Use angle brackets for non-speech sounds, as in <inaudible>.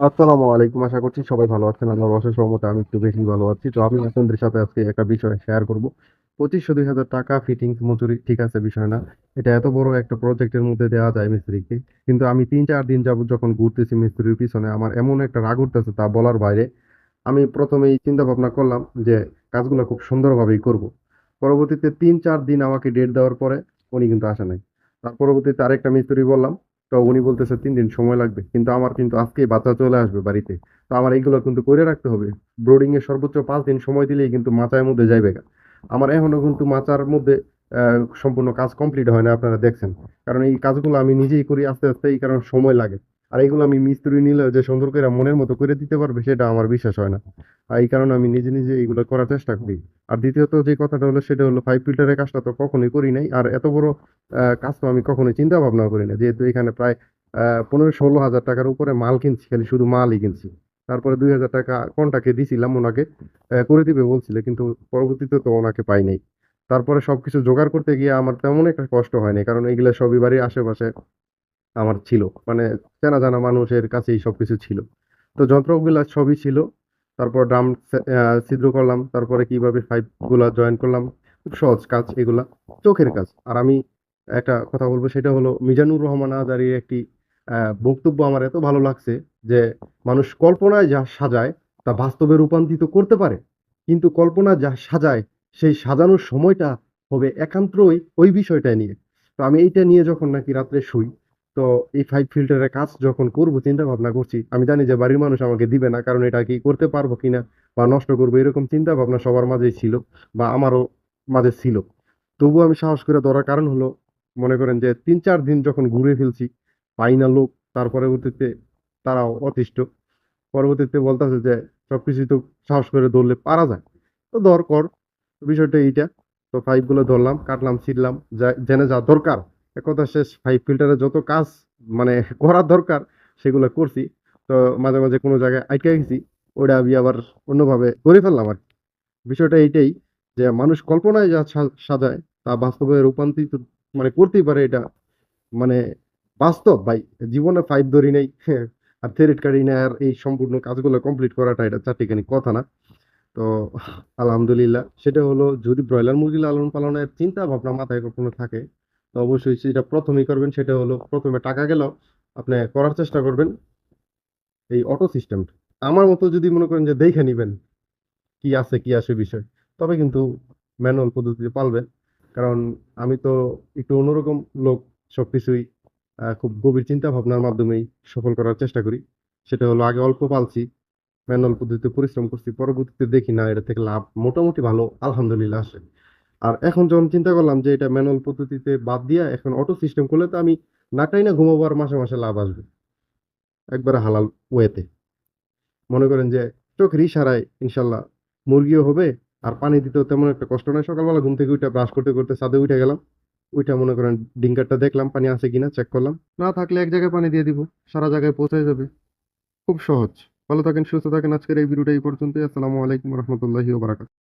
আসসালামু আলাইকুম, আশা করছি সবাই ভালো আছেন। আল্লাহর অশেষ রহমতে আমি একটু বেশি ভালো আছি। তো আমি আপনাদের সাথে আজকে একটা বিষয় শেয়ার করব। পঁচিশশো দুই হাজার টাকা ফিটিংস মজুরি, ঠিক আছে, বিষয় না। এটা এত বড় একটা প্রজেক্টের মধ্যে দেওয়া যায় মিস্ত্রিকে। কিন্তু আমি তিন চার দিন যাবত যখন ঘুরতেছি মিস্ত্রির পিছনে, আমার এমন একটা রাগ উঠতেছে তা বলার বাইরে। আমি প্রথমেই চিন্তা ভাবনা করলাম যে কাজগুলো খুব সুন্দরভাবেই করব। পরবর্তীতে তিন চার দিন আমাকে ডেট দেওয়ার পরে উনি কিন্তু আসে নাই। তার পরবর্তীতে আরেকটা মিস্ত্রি বললাম তো উনি বলতেছে, তিন দিন সময় লাগবে। কিন্তু আমার কিন্তু আজকেই বাচ্চা চলে আসবে বাড়িতে। তো আমার এইগুলো কিন্তু করে রাখতে হবে। ব্রোডিং এর সর্বোচ্চ পাঁচ দিন সময় দিলেই কিন্তু মাচার মধ্যে যাইবে আমার এখনও কিন্তু মাচার মধ্যে সম্পূর্ণ কাজ কমপ্লিট হয় না, আপনারা দেখছেন। কারণ এই কাজগুলো আমি নিজেই করি আস্তে আস্তে, এই কারণে সময় লাগে। আর এইগুলো আমি মিস্ত্রি নিলে যে সুন্দর মনের মতো করে দিতে পারবে, সেটা আমার বিশ্বাস হয় না। আর এই কারণে আমি নিজে নিজে এইগুলো করার চেষ্টা করি। আর দ্বিতীয়ত যে কথাটা হলো, সেটা হলো ফাইভ ফিল্টারের কাজটা তো কখনোই করি নাই। আর এত বড় কাজ আমি কখনোই চিন্তা ভাবনা করি না। যেহেতু এখানে প্রায় পনেরো ষোলো হাজার টাকার উপরে মাল কিনছি, খালি শুধু মালই কিনছি। তারপরে দুই হাজার টাকা কন্টাকে দিছিলাম ওনাকে করে দিবে বলছিল, কিন্তু পরবর্তীতে তো ওনাকে পাই নাই। তারপরে সব কিছু জোগাড় করতে গিয়ে আমার তেমন একটা কষ্ট হয়নি কারণ এগুলো সবই বাড়ির আশেপাশে আমার ছিল। মানে চেনা জানা মানুষের কাছেই সব কিছু ছিল। তো যন্ত্রগুলা সবই ছিল। তারপর ড্রাম ছিদ্র করলাম। তারপরে কীভাবে পাইপগুলা জয়েন করলাম। খুব সহজ কাজ এগুলা, চোখের কাজ। আর আমি একটা কথা বলব, সেটা হলো মিজানুর রহমান আজারির একটি বক্তব্য আমার এত ভালো লাগছে যে মানুষ কল্পনায় যা সাজায় তা বাস্তবে রূপান্তরিত করতে পারে। কিন্তু কল্পনা যা সাজায়, সেই সাজানোর সময়টা হবে একান্তই ওই বিষয়টা নিয়ে। তো আমি এইটা নিয়ে যখন নাকি রাত্রে শুই, তো এই ফাইভ ফিল্টারের কাজ যখন করব, চিন্তা ভাবনা করছি, আমি জানি যে বাড়ির মানুষ আমাকে দিবে না, কারণ এটা কি করতে পারব কিনা বা নষ্ট করব, এরকম চিন্তা ভাবনা সবার মাঝেই ছিল বা আমারও মাঝে ছিল। তবুও আমি সাহস করে ধরার কারণ হলো মনে করেন যে তিন চার দিন যখন ঘুরে ফেলছি পাই না লোক তার পরবর্তীতে তারাও অতিষ্ঠ। পরবর্তীতে বলতেছে যে সবকিছু তো সাহস করে ধরলে পারা যায়। তো ধর কর, বিষয়টা এইটা। তো পাইপগুলো ধরলাম, কাটলাম ছিঁড়লাম জেনে যা দরকার। এক কথা শেষ পাইপ ফিল্টারের যত কাজ মানে <laughs> করার দরকার, সেগুলো করছি। তো মাঝে মাঝে কোনো জায়গায় আটকে গেছি ওটা আমি আবার অন্যভাবে করে ফেললাম আর বিষয়টা এইটাই যে মানুষ কল্পনায় যা সাজায়, তা বাস্তবে রূপান্তরিত মানে করতেই পারে এটা। মানে বাস্তব ভাই, জীবনে ফাইভ ধরি নেই, <laughs> আর থ্রেড কাটি না আর এই সম্পূর্ণ কাজগুলো কমপ্লিট করাটা এটা চারটিখানি কথা না। তো আলহামদুলিল্লাহ, সেটা হলো যদি ব্রয়লার মুরগি লালন পালনের চিন্তা ভাবনা মাথায় কখনো থাকে, তো অবশ্যই সেটা প্রথমেই করবেন, সেটা হলো প্রথমে টাকা গেল আপনি করার চেষ্টা করবেন এই অটো সিস্টেম আমার মতো যদি মনে করেন যে দেখে নিবেন, কি আছে, কি আসে বিষয়, তবে কিন্তু ম্যানুয়াল পদ্ধতিতে পালবেন। কারণ আমি তো একটু অন্যরকম লোক সব কিছুই খুব গভীর চিন্তা ভাবনার মাধ্যমেই সফল করার চেষ্টা করি। সেটা হলো আগে অল্প পালছি, ম্যানুয়াল পদ্ধতিতে পরিশ্রম করছি, পরবর্তীতে দেখি না, এটা থেকে লাভ মোটামুটি ভালো, আলহামদুলিল্লাহ আসে আর এখন যখন চিন্তা করলাম যে এটা ম্যানুয়াল পদ্ধতিতে বাদ দিয়া এখন অটো সিস্টেম করলে তো আমি নাটাই না ঘুমাবো আর মাসে মাসে লাভ আসবে। একবারে হালাল ওয়েতে মনে করেন যে চোখের ইশারায় ইনশাল্লাহ মুরগিও হবে আর পানি দিতেও তেমন একটা কষ্ট নয় সকালবেলা ঘুম থেকে উঠে ব্রাশ করতে করতে ছাদে উঠে গেলাম। ওইটা মনে করেন ডিঙ্কারটা দেখলাম, পানি আছে কিনা চেক করলাম। না থাকলে এক জায়গায় পানি দিয়ে দিব, সারা জায়গায় পৌঁছে যাবে। খুব সহজ। ভালো থাকেন, সুস্থ থাকেন। আজকের এই ভিডিওটা এই পর্যন্তই। আসসালামু আলাইকুম রহমতুল্লাহি ওবারাকাত